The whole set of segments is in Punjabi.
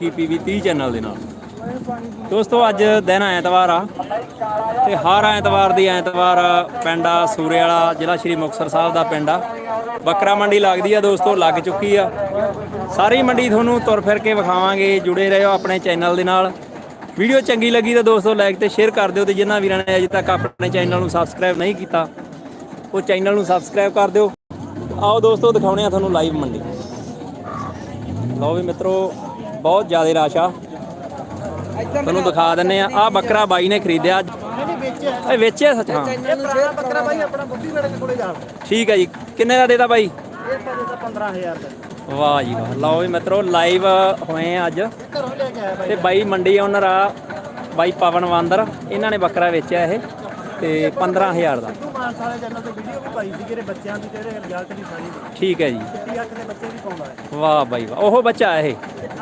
ਪੀਵੀ 30 ਚੈਨਲ ਦੇ ਨਾਲ? ਦੋਸਤੋ, ਅੱਜ ਦਿਨ ਐਤਵਾਰ ਆ ਤੇ ਹਰ ਐਤਵਾਰ ਦੀ ਐਤਵਾਰ ਪਿੰਡ ਆ, ਸੂਰੇ ਵਾਲਾ ਜ਼ਿਲ੍ਹਾ ਸ਼੍ਰੀ ਮੁਕਤਸਰ ਸਾਹਿਬ ਦਾ ਪਿੰਡ ਆ। ਬੱਕਰਾ ਮੰਡੀ ਲੱਗਦੀ ਆ ਦੋਸਤੋ, ਲੱਗ ਚੁੱਕੀ ਆ। ਸਾਰੀ ਮੰਡੀ ਤੁਹਾਨੂੰ ਤੁਰ ਫਿਰ ਕੇ ਵਿਖਾਵਾਂਗੇ, ਜੁੜੇ ਰਹੋ ਆਪਣੇ ਚੈਨਲ ਦੇ ਨਾਲ। ਵੀਡੀਓ ਚੰਗੀ ਲੱਗੀ ਤਾਂ ਦੋਸਤੋ ਲਾਈਕ ਤੇ ਸ਼ੇਅਰ ਕਰ ਦਿਓ ਤੇ ਜਿਨ੍ਹਾਂ ਵੀਰਾਂ ਨੇ ਅਜੇ ਤੱਕ ਆਪਣੇ ਚੈਨਲ ਨੂੰ ਸਬਸਕ੍ਰਾਈਬ ਨਹੀਂ ਕੀਤਾ, ਉਹ ਚੈਨਲ ਨੂੰ ਸਬਸਕ੍ਰਾਈਬ ਕਰ ਦਿਓ। ਆਓ ਦੋਸਤੋ ਦਿਖਾਉਣੇ ਆ ਤੁਹਾਨੂੰ ਲਾਈਵ ਮੰਡੀ। ਲਓ ਵੀ ਮਿੱਤਰੋ ਬਹੁਤ ਜ਼ਿਆਦਾ ਰਸ਼ ਆ। ਤੁਹਾਨੂੰ ਦਿਖਾ ਦਿੰਨੇ ਆ। ਆ ਬੱਕਰਾ ਬਾਈ ਨੇ ਖਰੀਦਿਆ। ਅੱਜ ਇਹ ਵੇਚਿਆ ਸੱਚ, ਹਾਂ। ਬੱਕਰਾ ਬਾਈ ਆਪਣਾ ਬੁੱਢੀ ਵੇਲੇ ਕੋਲੇ ਜਾ ਠੀਕ ਹੈ ਜੀ। ਕਿੰਨੇ ਦਾ ਦੇਤਾ ਬਾਈ? ਇਹ ਤਾਂ 15000 ਦਾ ਵਾਹ ਜੀ ਵਾਹ। ਲਓ ਵੀ ਮਿੱਤਰੋ ਲਾਈਵ ਹੋਏ ਆ ਅੱਜ। ਘਰੋਂ ਲੈ ਕੇ ਆਇਆ ਬਾਈ ਤੇ ਬਾਈ ਮੰਡੀ ਓਨਰ ਆ, ਬਾਈ ਪਵਨ ਵਾਂਦਰ ਇਹਨਾਂ ਨੇ ਬੱਕਰਾ ਵੇਚਿਆ ਇਹ ਤੇ 15000 ਦਾ। ਤੂੰ ਮਾਨਸਾ ਵਾਲੇ ਚੈਨਲ ਤੇ ਵੀਡੀਓ ਵੀ ਪਾਈ ਸੀ ਜਿਹੜੇ ਬੱਚਿਆਂ ਦੀ ਤੇਰੇ ਰਿਜ਼ਲਟ ਦੀ ਸਾਰੀ। ਠੀਕ ਹੈ ਜੀ। ਚਿੱਟੀ ਅੱਖ ਦੇ ਬੱਚੇ ਵੀ ਪਾਉਂਦਾ ਹੈ। ਵਾਹ ਬਾਈ ਵਾਹ ਉਹ ਬੱਚਾ ਇਹ।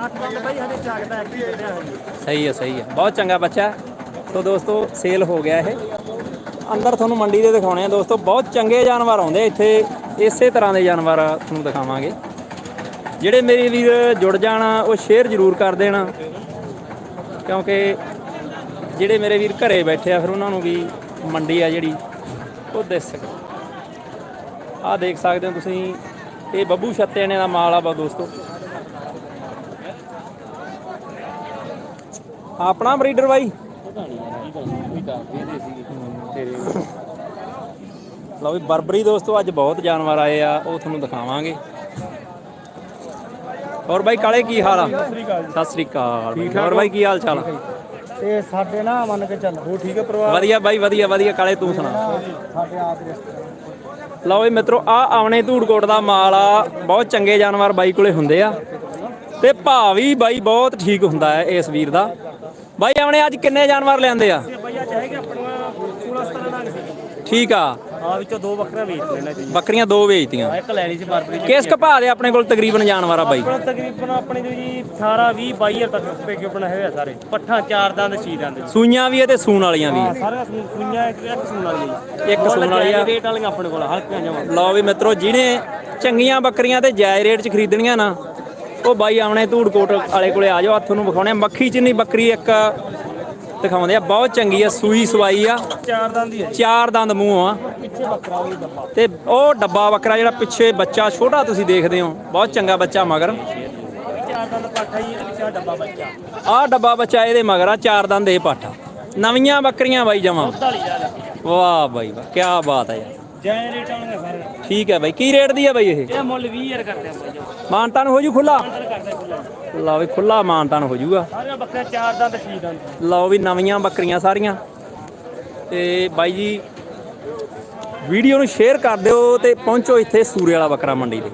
ਅੱਠ ਬੰਦ ਹਜੇ ਐਕਟਿਵ ਸਹੀ ਹੈ ਸਹੀ ਹੈ। ਬਹੁਤ ਚੰਗਾ ਬੱਚਾ। ਸੋ ਦੋਸਤੋ ਸੇਲ ਹੋ ਗਿਆ ਇਹ। ਅੰਦਰ ਤੁਹਾਨੂੰ ਮੰਡੀ ਦੇ ਦਿਖਾਉਣੇ ਆ ਦੋਸਤੋ। ਬਹੁਤ ਚੰਗੇ ਜਾਨਵਰ ਆਉਂਦੇ ਇੱਥੇ। ਇਸੇ ਤਰ੍ਹਾਂ ਦੇ ਜਾਨਵਰ ਤੁਹਾਨੂੰ ਦਿਖਾਵਾਂਗੇ। ਜਿਹੜੇ ਮੇਰੇ ਵੀਰ ਜੁੜ ਜਾਣ ਉਹ ਸ਼ੇਅਰ ਜ਼ਰੂਰ ਕਰ ਦੇਣ। ਕਿਉਂਕਿ ਜਿਹੜੇ ਮੇਰੇ ਵੀਰ ਘਰੇ ਬੈਠੇ ਆ ਫਿਰ ਉਹਨਾਂ ਨੂੰ ਵੀ ਮੰਡੀ ਆ ਜਿਹੜੀ। ਉਹ ਦਿਸ ਸਕੇ ਆਹ ਦੇਖ ਸਕਦੇ ਹੋ ਤੁਸੀਂ ਇਹ ਬੱਬੂ ਛੱਤੇ ਨੇ ਦਾ ਮਾਲ ਆ ਬਾ ਦੋਸਤੋ। ਆਪਣਾ ਬਰੀਡਰ ਬਾਈ? ਲਓ ਵੀ ਬਰਬਰੀ ਦੋਸਤੋ ਅੱਜ ਬਹੁਤ ਜਾਨਵਰ ਆਏ ਆ ਉਹ ਤੁਹਾਨੂੰ ਦਿਖਾਵਾਂਗੇ। ਹੋਰ ਬਾਈ ਕਾਲੇ ਕੀ ਹਾਲ ਆ? ਸਤਿ ਸ੍ਰੀ ਅਕਾਲ। ਹੋਰ ਬਾਈ ਕੀ ਹਾਲ ਚਾਲ ਆ? ਤੇ ਸਾਡੇ ਨਾ ਮੰਨ ਕੇ ਚੱਲ ਹੋ ਠੀਕ ਹੈ ਪਰਿਵਾਰ? ਵਧੀਆ ਬਾਈ ਵਧੀਆ ਵਧੀਆ ਕਾਲੇ ਤੂੰ ਸੁਣਾ। ਸਾਡੇ ਆਪ ਰਿਸ਼ਤੇਦਾਰ ਲਓ ਵੀ ਮਿੱਤਰੋ ਆ ਆਵਣੇ ਧੂੜਕੋਟ ਦਾ ਮਾਲ ਆ ਬਹੁਤ ਚੰਗੇ ਜਾਨਵਰ ਬਾਈ ਕੋਲੇ ਹੁੰਦੇ ਆ। ਤੇ ਭਾਅ ਵੀ ਬਾਈ ਬਹੁਤ ਠੀਕ ਹੁੰਦਾ ਹੈ ਇਸ ਵੀਰ ਦਾ। ਬਾਈ ਆਵਣੇ ਅੱਜ ਕਿੰਨੇ ਜਾਨਵਰ ਲਿਆਂਦੇ ਆ? ਬਈਆ ਚਾਹੇਗੇ ਆਪਣੀਆਂ 16 17 ਨਾਲ। ਸੀ ਠੀਕ ਆ। ਆ ਵਿੱਚੋਂ ਦੋ ਬੱਕਰਾ ਵੇਚ ਲੈਣਾ ਜੀ। ਬੱਕਰੀਆਂ ਦੋ ਵੇਚਤੀਆਂ। ਇੱਕ ਲੈਣੀ ਸੀ ਬਰਬਰੀ ਕਿਸ ਕਪਾਹ ਦੇ ਆਪਣੇ ਕੋਲ ਤਕਰੀਬਨ ਜਾਨਵਰ ਆ ਬਾਈ? ਆਪਣਾ ਤਕਰੀਬਨ ਆਪਣੇ ਜੋ ਜੀ 18 20 22 ਤੱਕ ਪੇਕੇ ਬਣਾ ਹੋਇਆ ਸਾਰੇ। ਪੱਠਾ ਚਾਰ ਦੰਦ ਛੀ ਦੰਦ। ਸੂਈਆਂ ਵੀ ਆ ਤੇ ਸੂਣ ਵਾਲੀਆਂ ਵੀ। ਆ। ਸਾਰੀਆਂ ਸੁਈਆਂ ਇੱਕ ਇੱਕ ਸੂਣ ਵਾਲੀ ਹੈ ਇੱਕ ਸੂਣ ਵਾਲੀ ਆ। ਰੇਟ ਵਾਲੀਆਂ ਆਪਣੇ ਕੋਲ ਹਲਕੀਆਂ ਜਮਾ ਲਓ ਵੀ ਮਿੱਤਰੋ ਜਿਹਨੇ ਚੰਗੀਆਂ ਬੱਕਰੀਆਂ ਤੇ ਜਾਇਜ਼ ਰੇਟ 'ਚ ਖਰੀਦਣੀਆਂ ਨਾ ਉਹ ਬਾਈ ਆਵਣੇ ਧੂੜਕੋਟ ਵਾਲੇ ਕੋਲੇ ਆ ਜਾਓ ਹੱਥ ਨੂੰ ਵਿਖਾਉਣੇ। ਮੱਖੀ ਚਿੰਨੀ ਬੱਕਰੀ ਇੱਕ ਦਿਖਾਉਂਦੇ ਆ। ਬਹੁਤ ਚੰਗੀ ਆ ਸੂਈ ਸਵਾਈ ਆ। ਚਾਰ ਦੰਦ ਹੀ ਹੈ ਚਾਰ ਦੰਦ ਮੂੰਹ ਆ। ਪਿੱਛੇ ਬੱਕਰਾ ਉਹ ਡੱਬਾ ਤੇ ਉਹ ਡੱਬਾ ਬੱਕਰਾ ਜਿਹੜਾ ਪਿੱਛੇ ਬੱਚਾ ਛੋਟਾ ਤੁਸੀਂ ਦੇਖਦੇ ਹੋ। ਬਹੁਤ ਚੰਗਾ ਬੱਚਾ ਮਗਰ। ਚਾਰ ਦੰਦ ਪਾਠਾ ਹੀ ਪਿੱਛੇ ਡੱਬਾ ਬੱਚਾ। ਆਹ ਡੱਬਾ ਬੱਚਾ ਇਹਦੇ ਮਗਰ ਆ ਚਾਰ ਦੰਦ ਇਹ ਪਾਠਾ। ਨਵੀਆਂ ਬੱਕਰੀਆਂ ਬਾਈ ਜਮਾ। ਵਾਹ ਬਾਈ ਵਾਹ ਕੀ ਬਾਤ ਹੈ ਯਾਰ। ਜੈ ਰੇਟ ਵਾਲੀਆਂ ਸਾਰੇ ਠੀਕ ਹੈ ਬਾਈ ਕੀ ਰੇਟ ਦੀ ਹੈ ਬਾਈ ਇਹ? ਇਹ ਮੁੱਲ 20000 ਕਰਦੇ ਆਪਾਂ ਜੋ। ਮਾਨਤਾਨ ਹੋ ਜੂ ਖੁੱਲਾ ਅੰਦਰ ਕਰਦੇ ਖੁੱਲਾ ਲਓ ਵੀ ਖੁੱਲਾ ਮਾਨਤਾਨ ਹੋ ਜੂਗਾ। ਸਾਰੇ ਬੱਕਰੇ ਚਾਰ ਦੰਦ ਛੀ ਦੰਦ। ਲਓ ਵੀ ਨਵੀਆਂ ਬੱਕਰੀਆਂ ਸਾਰੀਆਂ। ਤੇ ਬਾਈ ਜੀ ਵੀਡੀਓ ਨੂੰ ਸ਼ੇਅਰ ਕਰ ਦਿਓ ਤੇ ਪਹੁੰਚੋ ਇੱਥੇ ਸੂਰੇ ਵਾਲਾ ਬੱਕਰਾ ਮੰਡੀ ਤੇ।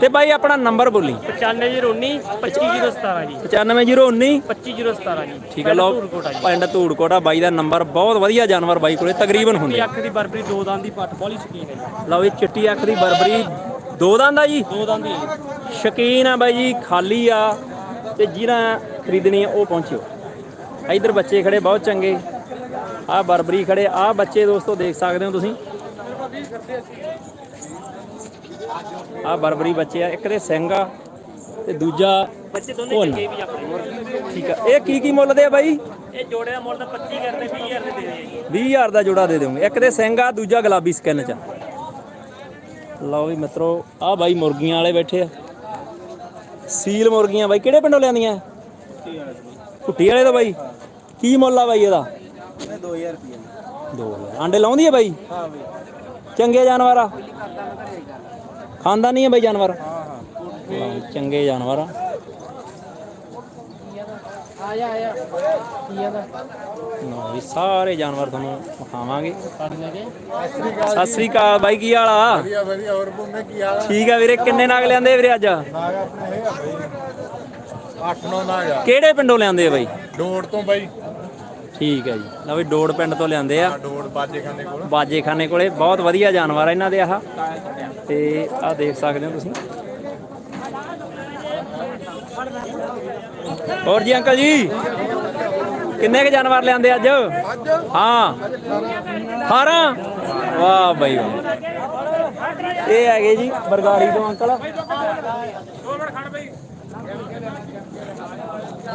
ਤੇ ਬਾਈ ਆਪਣਾ ਨੰਬਰ ਬੋਲੀ। 9519 25017 ਜੀ। 95019 25017 ਜੀ। ਠੀਕ ਹੈ ਲਓ ਪਿੰਡ ਧੂੜਕੋਟਾ ਬਾਈ ਦਾ ਨੰਬਰ ਬਹੁਤ ਵਧੀਆ ਜਾਨਵਰ ਬਾਈ ਕੋਲੇ ਤਕਰੀਬਨ ਹੁੰਦੇ। ਅੱਖ ਦੀ ਬਰਬਰੀ ਦੋ ਦੰਦ ਦੀ ਪੱਟ ਬੋਲੀ ਸ਼ਕੀਨ ਹੈ ਲਓ ਇਹ ਚਿੱਟੀ ਅੱਖ ਦੀ ਬਰਬਰੀ ਦੋ ਦੰਦ ਆ ਜੀ? ਦੋ ਹੈ ਜੀ। ਸ਼ਕੀਨ ਆ ਬਾਈ ਜੀ ਖਾਲੀ ਆ ਤੇ ਜਿਹਨਾਂ ਖਰੀਦਣੀ ਆ ਉਹ ਪਹੁੰਚਿਓ। ਇਧਰ ਬੱਚੇ ਖੜੇ ਬਹੁਤ ਚੰਗੇ। ਆ ਬਰਬਰੀ ਖੜੇ ਆ ਬੱਚੇ ਦੋਸਤੋ ਦੇਖ ਸਕਦੇ ਹੋ ਤੁਸੀਂ। ਆ ਬਰਬਰੀ ਬੱਚੇ ਆ ਇੱਕ ਦੇ ਸਿੰਘ ਆ ਤੇ ਦੂਜਾ ਬੱਚੇ ਦੋਨੇ। ਚੰਗੇ ਵੀ ਆਪਣੇ। ਠੀਕ ਆ। ਇਹ ਕੀ ਕੀ ਮੁੱਲ ਦੇ ਆ ਬਾਈ? ਇਹ ਜੋੜੇ ਦਾ ਮੁੱਲ ਤਾਂ 25 ਕਰਦੇ 20000 ਦੇ ਦੇ ਜੀ। 20000 ਦਾ ਜੋੜਾ ਦੇ ਦਿਓਗੇ ਇੱਕ ਦੇ ਸਿੰਘ ਆ ਦੂਜਾ ਗੁਲਾਬੀ ਸਕਿਨ ਚ ਆ। ਲਓ ਵੀ ਮਿੱਤਰੋ ਆ ਬਾਈ ਮੁਰਗੀਆਂ ਵਾਲੇ ਬੈਠੇ ਆ। ਸੀਲ ਮੁਰਗੀਆਂ ਬਾਈ ਕਿਹੜੇ ਪਿੰਡੋਂ ਲਿਆਂਦੀਆਂ? ਕੁੱਟੀ ਵਾਲੇ ਤੋਂ ਬਾਈ। ਕੀ ਮੁੱਲ ਆ ਬਾਈ ਇਹਦਾ? ਇਹ 2000 ਰੁਪਏ 2000 ਆਂਡੇ ਲਾਉਂਦੀ ਹੈ ਬਾਈ? ਹਾਂ ਬਈ। ਚੰਗੇ ਜਾਨਵਰ ਆ। ਖਾਂਦਾ ਨਹੀਂ ਹੈ ਬਾਈ ਜਾਨਵਰ? ਚੰਗੇ ਜਾਨਵਰ ਆ। ਆਇਆ ਆਇਆ। ਵੀ ਸਾਰੇ ਜਾਨਵਰ ਤੁਹਾਨੂੰ ਵਿਖਾਵਾਂਗੇ। ਸਤਿ ਸ੍ਰੀ ਅਕਾਲ। ਬਾਈ ਕੀ ਹਾਲ ਆ? ਵਧੀਆ ਵਧੀਆ। ਹੋਰ ਬੰਦੇ ਕੀ ਹਾਲ ਠੀਕ ਆ ਵੀਰੇ ਕਿੰਨੇ ਨਾਗ ਲਿਆਂਦੇ ਵੀਰੇ ਅੱਜ? ਨਾਗ ਆਪਣੇ ਹੈਗਾ ਬਈ। 8 9 ਨਾਗ ਆ। ਕਿਹੜੇ ਪਿੰਡੋਂ ਲਿਆਂਦੇ ਆ ਬਾਈ? ਡੋੜ ਤੋਂ ਬਾਈ। ਠੀਕ ਹੈ ਜੀ। ਲਓ ਵੀ ਡੋੜ ਪਿੰਡ ਤੋਂ ਲਿਆਂਦੇ ਆ। ਡੋੜ ਬਾਜੇ ਖਾਨੇ ਕੋਲ। ਬਾਜੇਖਾਨੇ ਕੋਲੇ। ਬਹੁਤ ਵਧੀਆ ਜਾਨਵਰ ਆ ਇਹਨਾਂ ਦੇ ਆਹ। ਤੇ ਆਹ ਦੇਖ ਸਕਦੇ ਹੋ ਤੁਸੀਂ। ਹੋਰ ਜੀ ਅੰਕਲ ਜੀ? ਕਿੰਨੇ ਕ ਜਾਨਵਰ ਲਿਆਂਦੇ ਅੱਜ? ਹਾਂ। 18 ਵਾਹ ਬਈ ਵਾਹ। ਇਹ ਹੈਗੇ ਜੀ ਬਰਗਾੜੀ ਤੋਂ ਅੰਕਲ।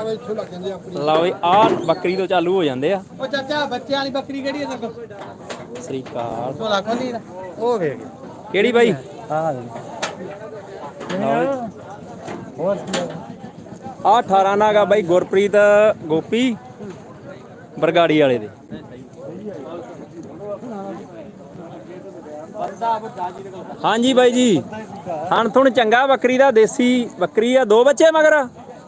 ਆ ਇੱਥੋਂ ਲੱਗ ਜਾਂਦੇ ਆਪਣੀ। ਲਓ ਜੀ ਆਹ ਬੱਕਰੀ ਤੋਂ ਚਾਲੂ ਹੋ ਜਾਂਦੇ ਆ। ਉਹ ਚਾਚਾ ਬੱਚਿਆਂ ਵਾਲੀ ਬੱਕਰੀ ਕਿਹੜੀ ਹੈ ਤੇਰੇ ਕੋਲ? ਸ੍ਰੀ ਅਕਾਲ ਝੋਲਾ ਖੋਲੀ ਨਾ ਉਹ ਵੇਖ। ਕਿਹੜੀ ਬਾਈ? ਹਾਂ ਹੋਰ ਆ? 18 ਨਾਗਾ ਬਾਈ ਗੁਰਪ੍ਰੀਤ ਗੋਪੀ ਬਰਗਾੜੀ ਵਾਲੇ ਦੇ। ਹਾਂਜੀ ਬਾਈ ਜੀ। ਹਣ ਥੁਣ ਚੰਗਾ ਬੱਕਰੀ ਦਾ ਦੇਸੀ ਬੱਕਰੀ ਆ। ਦੋ ਬੱਚੇ ਮਗਰ?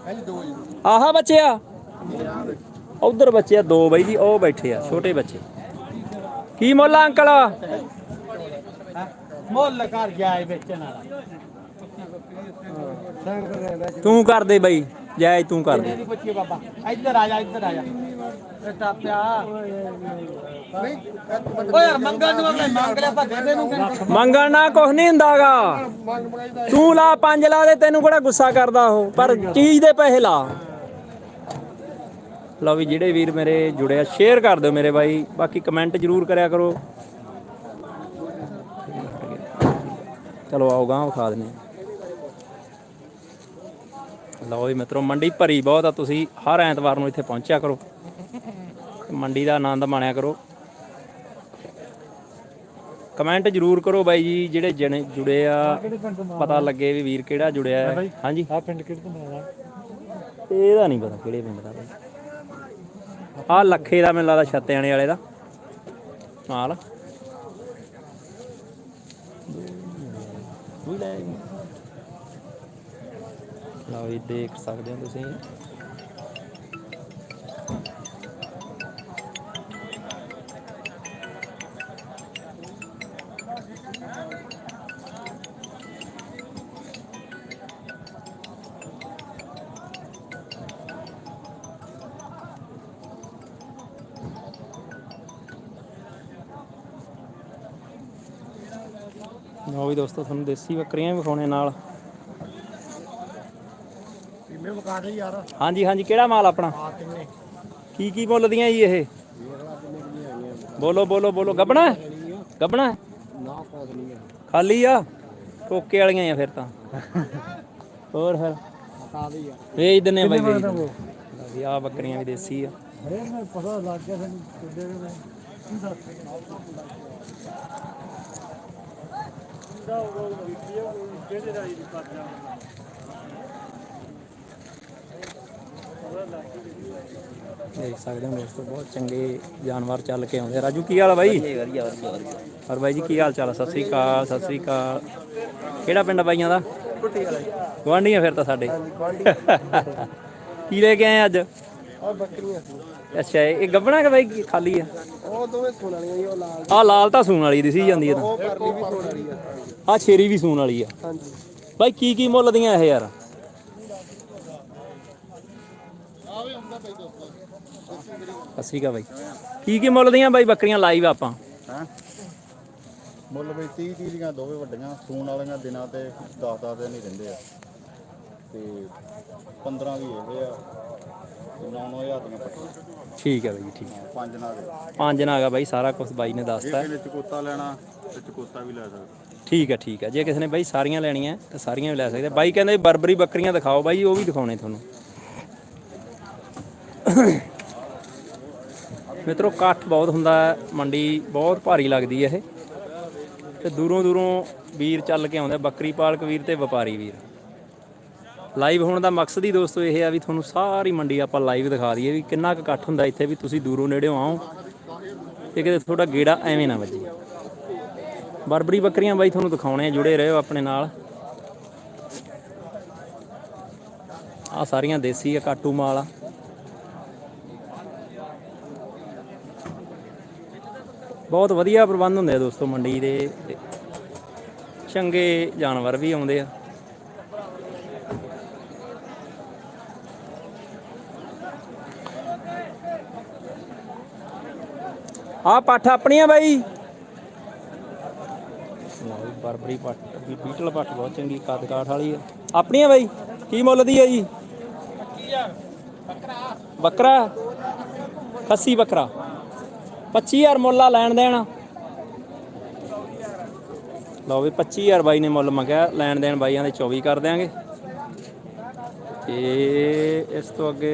ਪਹਿਲੇ ਦੋ ਜੀ। ਆਹਾ ਬੱਚੇ ਆ। ਉਧਰ ਬੱਚੇ ਆ ਦੋ ਬਾਈ ਜੀ ਉਹ ਬੈਠੇ ਆ ਛੋਟੇ ਬੱਚੇ। ਕੀ ਮੁੱਲ ਆ ਅੰਕਲ? ਮੁੱਲ ਕਰ ਜਾਏ ਵੇਚਣ ਵਾਲਾ। ਤੂੰ ਕਰ ਦੇ ਬਾਈ ਜਾਇਜ਼ ਤੂੰ ਕਰ ਦੇ। ਬਾਬਾ ਇੱਧਰ ਆ ਜਾ ਇੱਧਰ ਆ ਜਾ। ਇਹ ਮੰਗਣ ਨੂੰ ਅਗਲੇ ਮੰਗ ਲਿਆ ਆਪਾਂ ਦੇ ਦੇ ਨੂੰ ਮੰਗਣ ਨਾ ਕੁਛ ਨਹੀਂ ਹੁੰਦਾਗਾ। ਤੂੰ ਲਾ ਪੰਜ ਲਾ ਦੇ ਤੈਨੂੰ ਕਿਹੜਾ ਗੁੱਸਾ ਕਰਦਾ ਉਹ ਪਰ ਚੀਜ਼ ਦੇ ਪੈਸੇ ਲਾ। ਲਓ ਵੀ ਜਿਹੜੇ ਵੀਰ ਮੇਰੇ ਜੁੜੇ ਆ ਸ਼ੇਅਰ ਕਰ ਦਿਓ ਮੇਰੇ ਬਾਈ। ਬਾਕੀ ਕਮੈਂਟ ਜਰੂਰ ਕਰਿਆ ਕਰੋ। ਚਲੋ ਆਓ ਗਾਂ ਵਿਖਾ ਹਾਂ। ਲਓ ਵੀ ਮਿੱਤਰੋ ਮੰਡੀ ਭਰੀ ਬਹੁਤ ਆ ਤੁਸੀਂ ਹਰ ਐਤਵਾਰ ਨੂੰ ਇੱਥੇ ਪਹੁੰਚਿਆ ਕਰੋ। ਮੰਡੀ ਦਾ ਆਨੰਦ ਮਾਣਿਆ ਕਰੋ। ਕਮੈਂਟ ਜਰੂਰ ਕਰੋ ਬਾਈ ਜੀ ਜਿਹੜੇ ਜਣੇ ਜੁੜੇ ਆ ਪਤਾ ਲੱਗੇ ਵੀ ਵੀਰ ਕਿਹੜਾ ਜੁੜਿਆ ਹੈ। ਹਾਂਜੀ। ਆ ਪਿੰਡ ਕਿਹੜੇ ਤੋਂ ਆਇਆ ਇਹਦਾ ਨਹੀਂ ਪਤਾ ਕਿਹੜੇ ਪਿੰਡ ਦਾ ਬਾਈ। ਆ ਲੱਖੇ ਦਾ ਮੈਨੂੰ ਲੱਗਦਾ ਛੱਤਿਆਣੇ ਵਾਲੇ ਦਾ। ਨਾਲ ਲਓ ਜੀ, ਦੇਖ ਸਕਦੇ ਹੋ ਤੁਸੀਂ। ਦੋਸਤੋ ਤੁਹਾਨੂੰ ਦੇਸੀ ਬੱਕਰੀਆਂ ਵਿਖਾਉਣੇ ਨਾਲ। ਕਿੰਨੇ ਮਕਾ ਦੇ ਯਾਰ? ਹਾਂਜੀ ਹਾਂਜੀ ਕਿਹੜਾ ਮਾਲ ਆਪਣਾ? ਆ ਕਿੰਨੇ? ਕੀ ਕੀ ਮੁੱਲਦੀਆਂ ਜੀ ਇਹ? ਬੋਲੋ ਬੋਲੋ ਬੋਲੋ ਗੱਬਣਾ? ਗੱਬਣਾ ਹੈ? ਨਾ ਪਾਸ ਨਹੀਂ ਹੈ। ਖਾਲੀ ਆ? ਟੋਕੇ ਵਾਲੀਆਂ ਆ ਫਿਰ ਤਾਂ। ਹੋਰ ਫਿਰ? ਮਕਾ ਦੇ ਯਾਰ ਵੇਚ ਦਿੰਨੇ ਬਾਈ ਆ। ਬੱਕਰੀਆਂ ਵੀ ਦੇਸੀ ਆ। ਮੈਂ ਪਤਾ ਲੱਗ ਗਿਆ ਸਾਨੂੰ ਕਿੱਡੇ ਦੇ ਦੇਖ ਸਕਦੇ ਹੋ ਦੋਸਤੋ ਬਹੁਤ ਚੰਗੇ ਜਾਨਵਰ ਚੱਲ ਕੇ ਆਉਂਦੇ ਆ। ਰਾਜੂ ਕੀ ਹਾਲ ਆ ਬਾਈ? ਵਧੀਆ ਵਧੀਆ ਵਧੀਆ ਹਰ ਬਾਈ ਜੀ ਕੀ ਹਾਲ ਚਾਲ ਆ? ਸਤਿ ਸ੍ਰੀ ਅਕਾਲ ਸਤਿ ਸ੍ਰੀ ਅਕਾਲ। ਕਿਹੜਾ ਪਿੰਡ ਆ ਬਾਈਆਂ ਦਾ? ਕੁੱਟੀ ਵਾਲਾ ਗਵਾਂਢੀਆਂ ਫਿਰ ਤਾਂ ਸਾਡੇ। ਕੀ ਲੈ ਕੇ ਆਏ ਅੱਜ? ਆ ਬੱਕਰੀਆਂ। ਸੀ ਅੱਛਾ ਇਹ ਗੱਬਣਾ ਕਿ ਬਾਈ ਕੀ ਖਾਲੀ ਆ? ਉਹ ਦੋਵੇਂ ਸੋਨ ਵਾਲੀਆਂ ਜੀ ਉਹ ਲਾਲ ਆ ਲਾਲ ਤਾਂ ਸੂਣ ਵਾਲੀ ਦਿਸੀ ਜਾਂਦੀ ਹੈ ਉਹ ਪਰਲੀ ਵੀ ਸੋਨ ਵਾਲੀ ਆ। ਤਾਂ ਆ ਛੇਰੀ ਵੀ ਸੂਣ ਵਾਲੀ ਆ। ਹਾਂਜੀ। ਬਾਈ ਕੀ ਕੀ ਮੁੱਲ ਦੀਆਂ ਇਹ ਯਾਰ? ਅਸੀਂ ਕਾ ਬਾਈ। ਕੀ ਕੀ ਮੁੱਲ ਦੀਆਂ ਬਾਈ ਬੱਕਰੀਆਂ ਲਾਈਵ ਆਪਾਂ? ਹੈਂ? ਮੁੱਲ ਵੀ 30 30 ਦੀਆਂ ਦੋਵੇਂ ਵੱਡੀਆਂ ਸੂਣ ਵਾਲੀਆਂ ਦਿਨਾਂ ਤੇ 10 10 ਦਿਨ ਹੀ ਰਹਿੰਦੇ ਆ। ਤੇ 15 ਵੀ ਹੈਗੇ ਆ ਤੇ 9 9000 ਦੀਆਂ ਪੱਟੀਆਂ ਠੀਕ ਹੈ ਬਾਈ ਠੀਕ ਹੈ। ਪੰਜ ਨਾਲ ਪੰਜ ਨਾਗਾ ਬਾਈ ਸਾਰਾ ਕੁਝ ਬਾਈ ਨੇ ਜੇ ਦੱਸਤਾ ਕਿਸੇ ਨੇ ਚਕੋਤਾ ਲੈਣਾ ਤੇ ਚਕੋਤਾ ਵੀ ਲੈ ਸਕਦਾ। ਠੀਕ ਹੈ ਠੀਕ ਹੈ। ਜੇ ਕਿਸੇ ਨੇ ਬਾਈ ਸਾਰੀਆਂ ਲੈਣੀਆਂ ਤਾਂ ਸਾਰੀਆਂ ਵੀ ਲੈ ਸਕਦੇ ਆ। ਬਾਈ ਕਹਿੰਦੇ ਬਰਬਰੀ ਬੱਕਰੀਆਂ ਦਿਖਾਓ ਬਾਈ ਉਹ ਵੀ ਦਿਖਾਉਣੇ ਤੁਹਾਨੂੰ। ਮਿੱਤਰੋ ਇਕੱਠ ਬਹੁਤ ਹੁੰਦਾ ਹੈ ਮੰਡੀ ਬਹੁਤ ਭਾਰੀ ਲੱਗਦੀ ਹੈ ਇਹ। ਤੇ ਦੂਰੋਂ ਦੂਰੋਂ ਵੀਰ ਚੱਲ ਕੇ ਆਉਂਦੇ ਬੱਕਰੀ ਪਾਲਕ ਵੀਰ ਤੇ ਵਪਾਰੀ ਵੀਰ। ਲਾਈਵ ਹੋਣ ਦਾ ਮਕਸਦ ਹੀ ਦੋਸਤੋ ਇਹ ਆ ਵੀ ਤੁਹਾਨੂੰ ਸਾਰੀ ਮੰਡੀ ਆਪਾਂ ਲਾਈਵ ਦਿਖਾ ਦਈਏ ਵੀ ਕਿੰਨਾ ਕੁ ਇਕੱਠ ਹੁੰਦਾ ਇੱਥੇ ਵੀ ਤੁਸੀਂ ਦੂਰੋਂ ਨੇੜਿਓਂ ਆਓ। ਤੇ ਕਿਤੇ ਤੁਹਾਡਾ ਗੇੜਾ ਐਵੇਂ ਨਾ ਵੱਜੇ। ਬਰਬਰੀ ਬੱਕਰੀਆਂ ਬਾਈ ਤੁਹਾਨੂੰ ਦਿਖਾਉਣੇ ਆ, ਜੁੜੇ ਰਹੋ ਆਪਣੇ ਨਾਲ। ਆ ਸਾਰੀਆਂ ਦੇਸੀ ਆ, ਕਾਟੂ ਮਾਲ ਆ। ਬਹੁਤ ਵਧੀਆ ਪ੍ਰਬੰਧ ਹੁੰਦੇ ਆ ਦੋਸਤੋ ਮੰਡੀ ਦੇ। ਚੰਗੇ ਜਾਨਵਰ ਵੀ ਆਉਂਦੇ ਆ। ਆ ਪੱਠ ਆਪਣੀਆਂ ਬਾਈ। ਬਰਬਰੀ ਵੀ ਬੀਟਲ ਪੱਟ ਬਹੁਤ ਚੰਗੀ ਕੱਦ ਕਾਠ ਵਾਲੀ ਆ। ਆਪਣੀਆਂ ਬਾਈ ਕੀ ਮੁੱਲ ਦੀ ਆ ਜੀ? ਬੱਕਰਾ। ਖੱਸੀ ਬੱਕਰਾ। 25000 ਮੁੱਲ ਲੈਣ ਦੇਣ। ਲਓ ਵੀ 25000 ਬਾਈ ਨੇ ਮੁੱਲ ਮੰਗਿਆ ਲੈਣ ਦੇਣ ਬਾਈਆਂ ਦੇ 24 ਕਰ ਦਿਆਂਗੇ। ਤੇ ਇਸ ਤੋਂ ਅੱਗੇ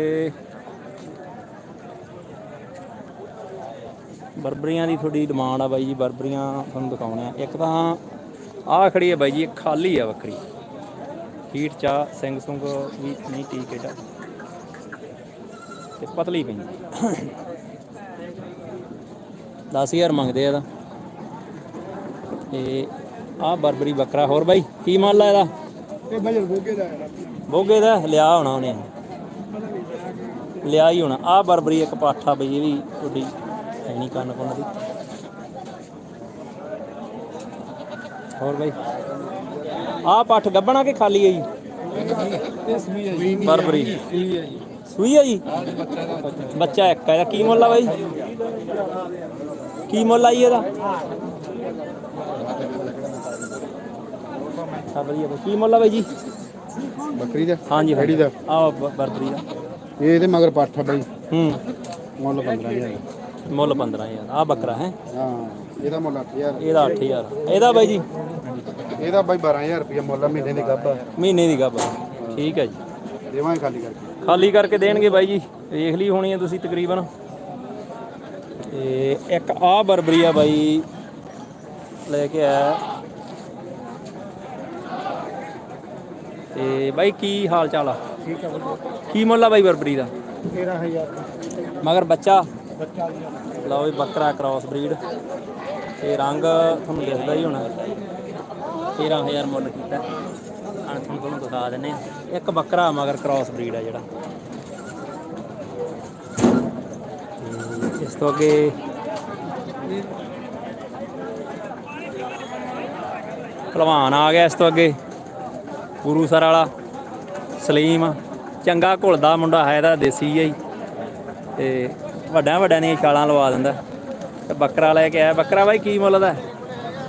ਬਰਬਰੀਆਂ ਦੀ ਥੋੜੀ ਡਿਮਾਂਡ ਆ ਬਾਈ ਜੀ ਬਰਬਰੀਆਂ ਤੁਹਾਨੂੰ ਦਿਖਾਉਣੇ ਆ। ਇੱਕ ਤਾਂ ਆਹ ਖੜੀ ਹੈ ਬਾਈ ਜੀ ਖਾਲੀ ਆ ਵੱਖਰੀ। ਹੀਟ ਚਾ ਸਿੰਘ ਸੁੰਗ ਵੀ ਨਹੀਂ ਠੀਕ ਇਹਦਾ ਤੇ ਪਤਲੀ ਪੈਂਦੀ 10000 ਮੰਗਦੇ ਆ ਇਹਦਾ। ਤੇ ਆਹ ਬਰਬਰੀ ਬੱਕਰਾ ਹੋਰ ਬਾਈ ਕੀ ਮੁੱਲ ਆ ਇਹਦਾ? ਇਹ ਬਜਰ ਗੋਗੇ ਦਾ ਬੋਗੇ ਦਾ? ਲਿਆ ਹੋਣਾ ਉਹਨੇ। ਲਿਆ ਹੀ ਹੋਣਾ। ਆਹ ਬਰਬਰੀ ਇੱਕ ਪਾਠਾ ਬਈ ਇਹ ਵੀ ਤੁਹਾਡੀ ਹੈ ਨਹੀਂ ਕੰਨ ਕੁੰਨ ਦੀ। ਹੋਰ ਬਈ? ਆਹ ਪੱਠ ਗੱਬਣਾ ਕਿ ਖਾਲੀ ਹੈ ਜੀ? ਬਰਬਰੀ। ਸੂਈ ਹੈ ਜੀ? ਬੱਚਾ ਇੱਕ ਹੈ ਕੀ ਮੁੱਲ ਆ ਬਾਈ? ਕੀ ਮੁੱਲ ਆਈ ਇਹਦਾ? ਆ ਵਧੀਆ ਬਾਈ। ਕੀ ਮੁੱਲ ਆ ਬਾਈ ਜੀ? ਬੱਕਰੀ ਦਾ? ਹਾਂਜੀ ਕਿਹੜੀ ਦਾ? ਆ ਬਰਬਰੀ ਦਾ। ਇਹ ਇਹਦੇ ਮਗਰ ਪਾਠਾ ਬਾਈ। ਹੂੰ। ਮੁੱਲ 15000 ਮੁੱਲ 15000 ਆ ਬੱਕਰਾ ਹੈ। ਹਾਂ ਇਹਦਾ ਮੁੱਲ 8000 ਇਹਦਾ 8000 ਇਹਦਾ ਬਾਈ ਜੀ? ਇਹਦਾ ਬਾਈ 12000 ਰੁਪਏ ਮੁੱਲ ਆ ਮਹੀਨੇ ਦੀ ਗੱਭਾ ਮਹੀਨੇ ਦੀ ਗੱਬ ਠੀਕ ਹੈ ਜੀ। ਦੇਵਾਂਗੇ ਖਾਲੀ ਕਰਕੇ। ਖਾਲੀ ਕਰਕੇ ਦੇਣਗੇ ਬਾਈ ਜੀ। ਵੇਖ ਲਈ ਹੋਣੀ ਹੈ ਤੁਸੀਂ ਤਕਰੀਬਨ। ਤੇ ਇੱਕ ਆ ਬਰਬਰੀ ਆ ਬਾਈ। ਲੈ ਕੇ ਆਇਆ। ਤੇ ਬਾਈ ਕੀ ਹਾਲ ਚਾਲ ਆ? ਠੀਕ ਹੈ ਕੀ ਮੁੱਲ ਆ ਬਾਈ ਬਰਬਰੀ ਦਾ? 13000 ਮਗਰ ਬੱਚਾ। ਲਓ ਵੀ ਬੱਕਰਾ ਕ੍ਰਾਸ ਬਰੀਡ ਤੇ ਰੰਗ ਤੁਹਾਨੂੰ ਦਿਖਦਾ ਹੀ ਹੋਣਾ। 13000 ਮੁੱਲ ਕੀਤਾ। ਅਣ ਤੁਹਾਨੂੰ ਦਿਖਾ ਦਿੰਨੇ ਆ ਇੱਕ ਬੱਕਰਾ ਮਗਰ ਕ੍ਰਾਸ ਬਰੀਡ ਆ ਜਿਹੜਾ। ਇਸ ਤੋਂ ਅੱਗੇ ਭਲਵਾਨ ਆ ਗਿਆ ਇਸ ਤੋਂ ਅੱਗੇ। ਗੁਰੂਸਰ ਵਾਲਾ, ਸਲੀਮ। ਚੰਗਾ ਘੁਲਦਾ ਮੁੰਡਾ ਹੈ ਇਹਦਾ, ਦੇਸੀ ਹੈ ਜੀ। ਤੇ ਵੱਡਿਆਂ ਵੱਡਿਆਂ ਦੀਆਂ ਛਾਲਾਂ ਲਵਾ ਦਿੰਦਾ। ਤੇ ਬੱਕਰਾ ਲੈ ਕੇ ਆਇਆ। ਬੱਕਰਾ ਬਾਈ ਕੀ ਮੁੱਲ ਦਾ?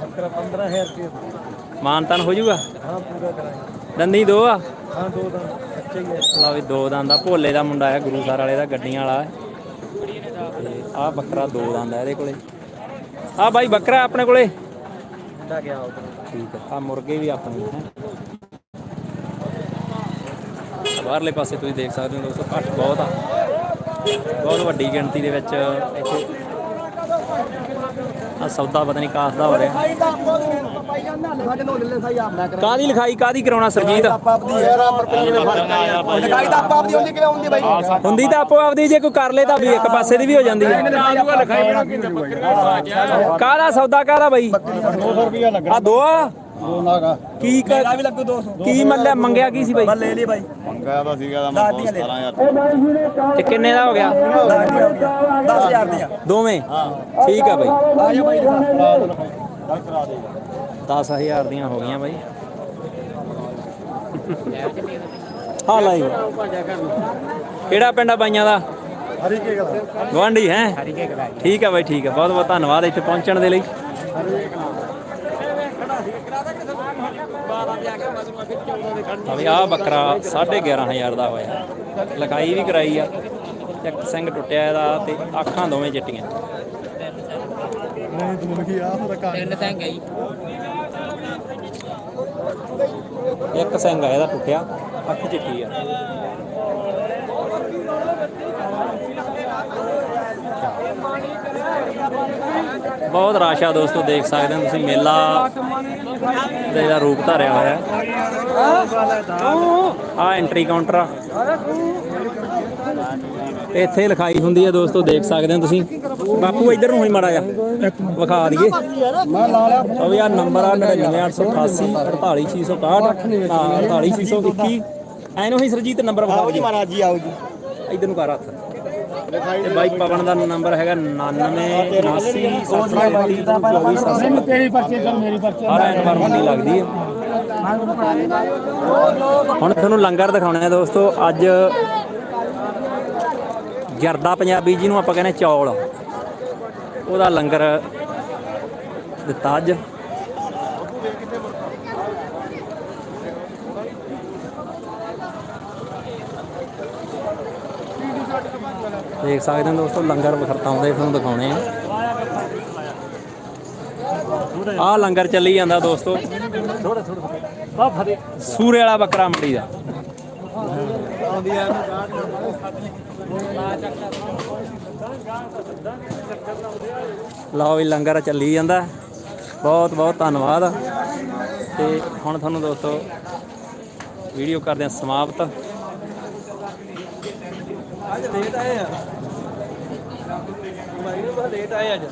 ਬੱਕਰਾ 15000 ਰੁਪਏ। ਮਾਨਤਨ ਹੋ ਜਾਊਗਾ? ਹਾਂ ਪੂਰਾ ਕਰਾਂਗੇ। ਦੰਦੀ ਦੋ ਆ? ਹਾਂ ਦੋ ਦਾ ਅੱਛਾ ਹੀ ਹੈ। ਲਾ ਵੀ ਦੋ ਦੰਦ ਦਾ ਭੋਲੇ ਦਾ ਮੁੰਡਾ ਹੈ ਗੁਰੂਸਰ ਵਾਲੇ ਦਾ ਗੱਡੀਆਂ ਵਾਲਾ। ਆਹ ਬੱਕਰਾ ਦੋ ਦੰਦ ਹੈ ਇਹਦੇ ਕੋਲੇ। ਆਹ ਬਾਈ ਬੱਕਰਾ ਆਪਣੇ ਕੋਲੇ। ਮੁੰਡਾ ਗਿਆ ਉਹ ਠੀਕ ਆ। ਮੁਰਗੇ ਵੀ ਆਪਣੇ ਹੈ। ਬਾਹਰਲੇ ਪਾਸੇ ਤੁਸੀਂ ਦੇਖ ਸਕਦੇ ਹੋ ਦੋਸਤੋ ਘੱਟ ਬਹੁਤ ਆ। ਬਹੁਤ ਵੱਡੀ ਗਿਣਤੀ ਦੇ ਵਿੱਚ ਇੱਥੇ ਆ ਸੌਦਾ ਪਤਾ ਨਹੀਂ ਕਾਸ ਦਾ ਹੋ ਰਿਹਾ। ਕਾਦੀ ਲਿਖਾਈ ਕਾਦੀ ਕਰਾਉਣਾ ਸਰਜੀਤ? ਹੁੰਦੀ ਤਾਂ ਆਪੋ ਆਪਦੀ, ਜੇ ਕੋਈ ਕਰ ਲੇ ਤਾਂ ਵੀ ਇੱਕ ਪਾਸੇ ਦੀ ਵੀ ਹੋ ਜਾਂਦੀ ਹੈ ਕਾਹਦਾ ਸੌਦਾ, ਕਾਹਦਾ ਬਾਈ? ਆ ਦੋ ਆ? ਕੀ ਕ- ਵੀ ਲੱਗੂ 200 ਕੀ ਮੱਲਿਆ? ਮੰਗਿਆ ਕੀ ਸੀ ਬਾਈ? ਲੈ ਲਈ ਬਾਈ। ਮੰਗਾਇਆ ਤਾਂ ਸੀਗਾ ਦਾ ਮੈਂ 17000 ਤੇ ਕਿੰਨੇ ਦਾ ਹੋ ਗਿਆ? 10000 ਦੀਆਂ ਦੋਵੇਂ? ਠੀਕ ਆ ਬਾਈ। ਆ ਜਾ ਬਾਈ ਕਰਾ ਦੇ 10000 ਦੀਆਂ ਹੋ ਗਈਆਂ ਬਾਈ। ਹਾਂ ਲਾਈ। ਕਿਹੜਾ ਪਿੰਡ ਆ ਬਾਈਆਂ ਦਾ? ਹਰੀ ਕੇ ਗੱਲ ਗਵਾਂਢੀ ਹੈ ਠੀਕ ਆ ਬਾਈ ਠੀਕ ਆ। ਬਹੁਤ ਬਹੁਤ ਧੰਨਵਾਦ ਇੱਥੇ ਪਹੁੰਚਣ ਦੇ ਲਈ। ਅਬੇ ਆ ਬੱਕਰਾ 11500 ਦਾ ਹੋਇਆ। ਲਗਾਈ ਵੀ ਕਰਾਈ ਆ ਇੱਕ ਸਿੰਘ ਟੁੱਟਿਆ ਇਹਦਾ ਤੇ ਅੱਖਾਂ ਦੋਵੇਂ ਚਿੱਟੀਆਂ। ਨਹੀਂ ਤੂੰ ਕੀ ਆ ਉਹਦਾ ਘਰ ਤਿੰਨ ਸਿੰਘ ਆਈ ਇੱਕ ਸਿੰਘ ਆ ਇਹਦਾ ਟੁੱਟਿਆ ਅੱਖ ਚਿੱਟੀ ਆ। ਬਹੁਤ ਰਸ਼ ਆ ਦੋਸਤੋ ਦੇਖ ਸਕਦੇ ਹੋ ਤੁਸੀਂ ਮੇਲਾ ਦਾ ਰੂਪ ਧਾਰਿਆ ਹੋਇਆ। ਆ ਐਂਟਰੀ ਕਾਊਂਟਰ ਆ। ਇੱਥੇ ਲਿਖਾਈ ਹੁੰਦੀ ਹੈ ਦੋਸਤੋ ਦੇਖ ਸਕਦੇ ਹੋ ਤੁਸੀਂ। ਬਾਪੂ ਇੱਧਰ ਨੂੰ ਹੋਈ ਮਾੜਾ ਜਾ ਵਿਖਾ ਦਈਏ। ਮੈਂ ਲਾ ਲਿਆ ਉਹ ਆ ਨੰਬਰ ਆ 99888 48661 ਹਾਂ 48621 ਐਨੋ ਹੀ ਸਰਜੀਤ ਨੰਬਰ ਵਿਖਾ ਜੀ ਦਿਓ ਮਹਾਰਾਜ ਜੀ ਆਓ ਜੀ। ਇੱਧਰ ਨੂੰ ਕਰ ਹੱਥ। ਤੇ ਬਾਈ ਪਵਨ ਦਾ ਨੰਬਰ ਹੈਗਾ 99 ਤੇਰੀ ਪਰਚੀ ਚੱਲ ਮੇਰੀ ਪਰਚੀ ਹਰ ਐਤਵਾਰ ਮੰਡੀ ਲੱਗਦੀ ਹੈ। ਹੁਣ ਤੁਹਾਨੂੰ ਲੰਗਰ ਦਿਖਾਉਣਾ ਹੈ ਦੋਸਤੋ ਅੱਜ ਗਿਰਦਾ ਪੰਜਾਬੀ ਜਿਹਨੂੰ ਆਪਾਂ ਕਹਿੰਦੇ ਚੌਲ। ਉਹਦਾ ਲੰਗਰ ਦਿੱਤਾ ਅੱਜ। ਦੇਖ ਸਕਦੇ ਹੋ ਦੋਸਤੋ, ਲੰਗਰ ਵਿਖਰਤਾਉਂਦੇ ਤੁਹਾਨੂੰ ਦਿਖਾਉਣੇ ਆ। ਆ ਲੰਗਰ ਚੱਲੀ ਜਾਂਦਾ ਦੋਸਤੋ। ਥੋੜਾ ਥੋੜਾ ਆ ਫਰੇ ਸੂਰੇ ਵਾਲਾ ਬੱਕਰਾ ਮੰਡੀ ਦਾ। ਆਉਂਦੀ ਆ ਲਓ ਵੀ ਲੰਗਰ ਚੱਲੀ ਜਾਂਦਾ। ਬਹੁਤ ਬਹੁਤ ਧੰਨਵਾਦ। ਤੇ ਹੁਣ ਤੁਹਾਨੂੰ ਦੋਸਤੋ, ਵੀਡੀਓ ਕਰਦੇ ਹਾਂ ਸਮਾਪਤ। ਅੱਜ ਲੇਟ ਆਏ ਆ ਲੇਟ ਆਏ ਅੱਜ